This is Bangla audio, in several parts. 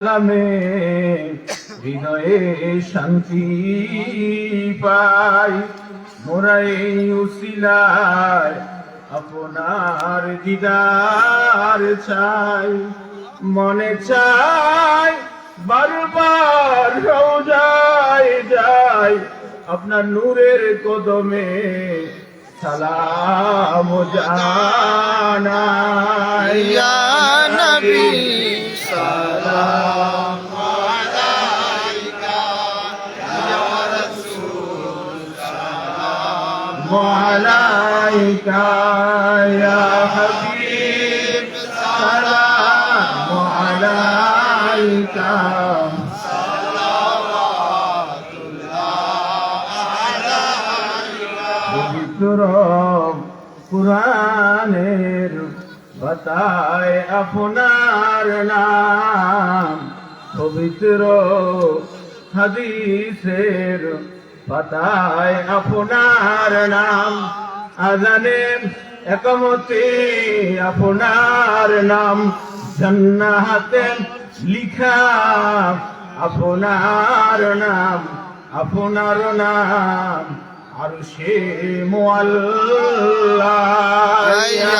নামে হৃদয়ে শান্তি পাই। মোরা এই আপনার দিদার চাই। মনে চাই বারবার রোজায় যাই, আপনার নূরের কদমে সালাম জানাই। নবী। সালাম وعليك يا حبيب سلام عليك পবিত্র পুরাণের বাতায় আপনার নাম, পবিত্র হাদিসের পাতায় আপনার নাম আজানে একমতে আপনার নাম, জন্নাতে লিখা আপনার নাম আপনার নাম। আর সে মোয়াল্লা ইয়া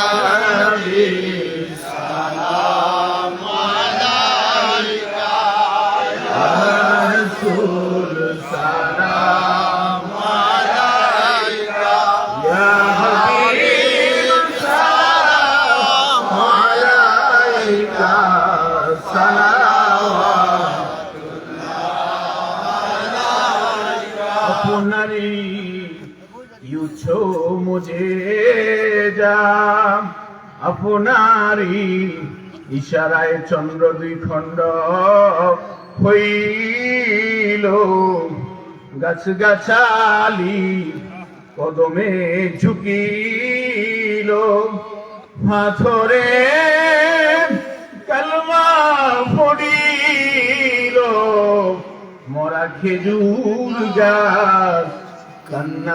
ইউছো মুঝে যাম আপনারই ইশারায় চন্দ্র দুই খণ্ড হইল। গাছ গাছালি কদমে ঝুঁকিল। পাথরে কালমা পড়িল। মরা খেজুর গাছ Yeah.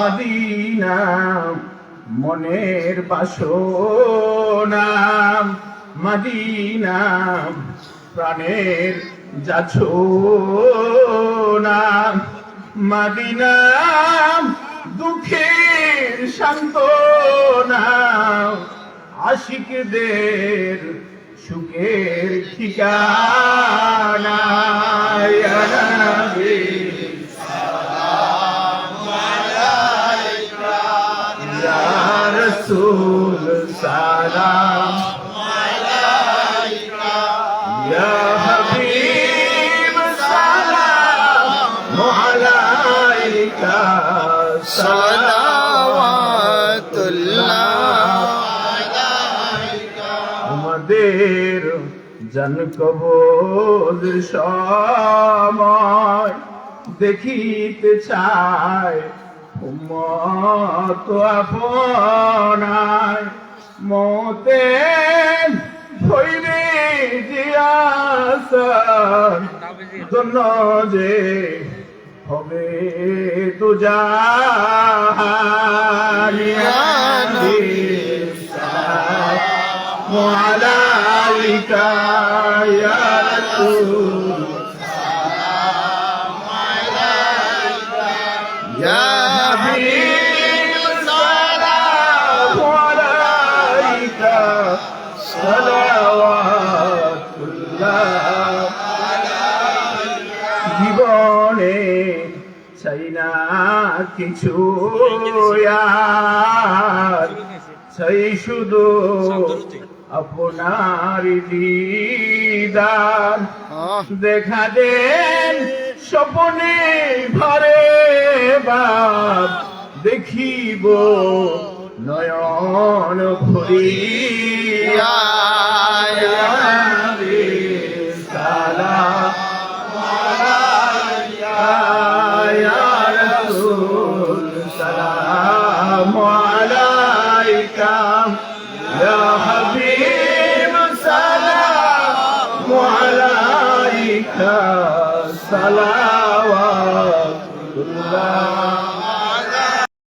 মদিনা মনের বাসনা মদিনা প্রাণের যাছো না মদিনা দুঃখের সান্ত্বনা আশিকদের সুখের ঠিকানা। رسول سلام عليك يا حبيب سلام عليك সালাওয়াতুল্লাহ আমাদের জন কবর সময় দেখিতে চায় উম্মত আপনায় মতে হইবে জিয়াসন জন্য যে হবে তো وعليك يا رسول না কিছু চাই শুধু আপনার দিদার। দেখা দেন স্বপনে ভরে বাপ। দেখিব নয়ন ভরিয়া। عليك صلوات الله